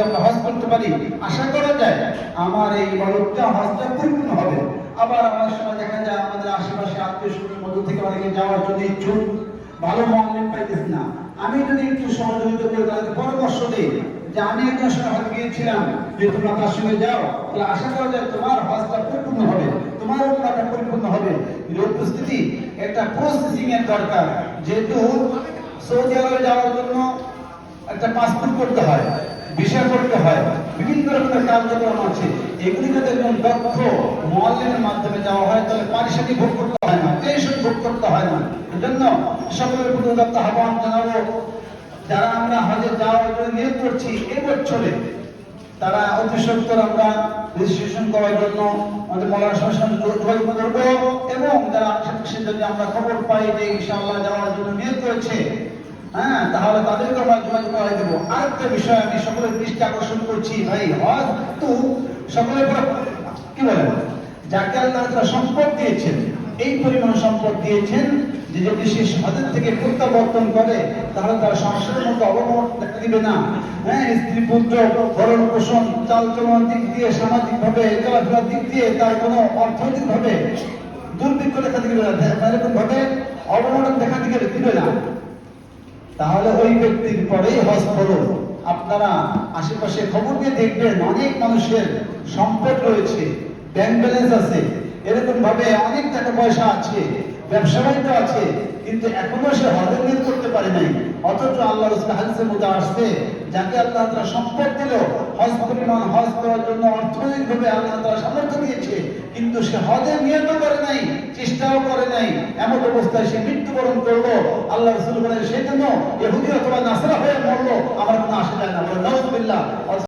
যদি হজ করতে পারি আশা করা যায় আমার এই ইবাদতটা হজটা পরিপূর্ণ হবে। আবার আমার সময় দেখা যায় আমাদের আশেপাশে আত্মীয় স্বজনের মধ্য থেকে অনেকে যাওয়ার জন্য ইচ্ছুক। ভালো মহলেন পাইতেছি না। আমি যদি একটু সহযোগিতা করে তাদেরকে পরামর্শ দিই। যে আমি একজন সময় হজ গিয়েছিলাম যে তোমরা তার সঙ্গে যাও, তাহলে আশা করা যায় তোমার হজটা পরিপূর্ণ হবে, তোমার উপকারটা পরিপূর্ণ হবে। উপস্থিতি একটা প্রসেসিং এর দরকার। যেহেতু সৌদি আরবে যাওয়ার জন্য একটা পাসপোর্ট করতে হয়। বিভিন্ন রকমের কার্যক্রম আছে। এগুলি যদি একজন দক্ষ মহলের মাধ্যমে যাওয়া হয় তাহলে পারিশ্রমিক ভোগ করতে হয় না টেনশন ভোগ করতে হয় না। এজন্য সকলের প্রতি আহ্বান জানাব, যারা আমরা হজে যাওয়ার জন্য নিয়োগ করছি এই বছরে তারা অতি সত্তর আমরা রেজিস্ট্রেশন করার জন্য আমাদের মলার সংস্থান যোগাযোগ করব এবং যারা যদি আমরা খবর পাই যে ইনশাআল্লাহ যাওয়ার জন্য নিয়োগ করেছে হ্যাঁ তাহলে তাদেরকে আমরা যোগাযোগ করাই দেবো। আরেকটা বিষয় আমি সকলের দৃষ্টি আকর্ষণ করছি, ভাই হজ তো সকলের কি বলেন যাকে আল্লাহ সম্পদ দিয়েছেন, এই পরিমাণ সম্পদ দিয়েছেন যে যদি সে হজের থেকে প্রত্যাবর্তন করে, তাহলে তার সংসারের মতো অবমত দেখা দিবে না। হ্যাঁ স্ত্রী, পুত্র, ভরণ পোষণ, চাল চলন দিক দিয়ে সামাজিক ভাবে চলাফেরার দিক দিয়ে তার কোনো অর্থনৈতিক ভাবে দুর্ভিক্ষ দেখা দিবে না। এরকম ভাবে অবমরণ দেখা দিবে দিবে না। তাহলে ওই ব্যক্তির পরেই হজ ফরজ আপনারা আশেপাশে খবর নিয়ে দেখবেন অনেক মানুষের সম্পদ রয়েছে ব্যাংক ব্যালেন্স আছে এরকম ভাবে অনেক টাকা পয়সা আছে, ব্যবসা বাণিজ্য আছে, কিন্তু এখনও সে হজের নিয়োগ করতে পারে নাই। অথচ আল্লাহ হাদিসের মধ্যে আসছে, যাকে আল্লাহ তারা সম্পদ দিল, হজ পরিমাণ হজ করার জন্য অর্থনৈতিক ভাবে আল্লাহ তারা সামর্থ্য দিয়েছে কিন্তু সে হজে নিয়ত করে নাই, চেষ্টাও করে নাই। এমন অবস্থায় সে মৃত্যুবরণ করল। আল্লাহ রসুল বলেন সেজন্য এহুদি অথবা নাসরা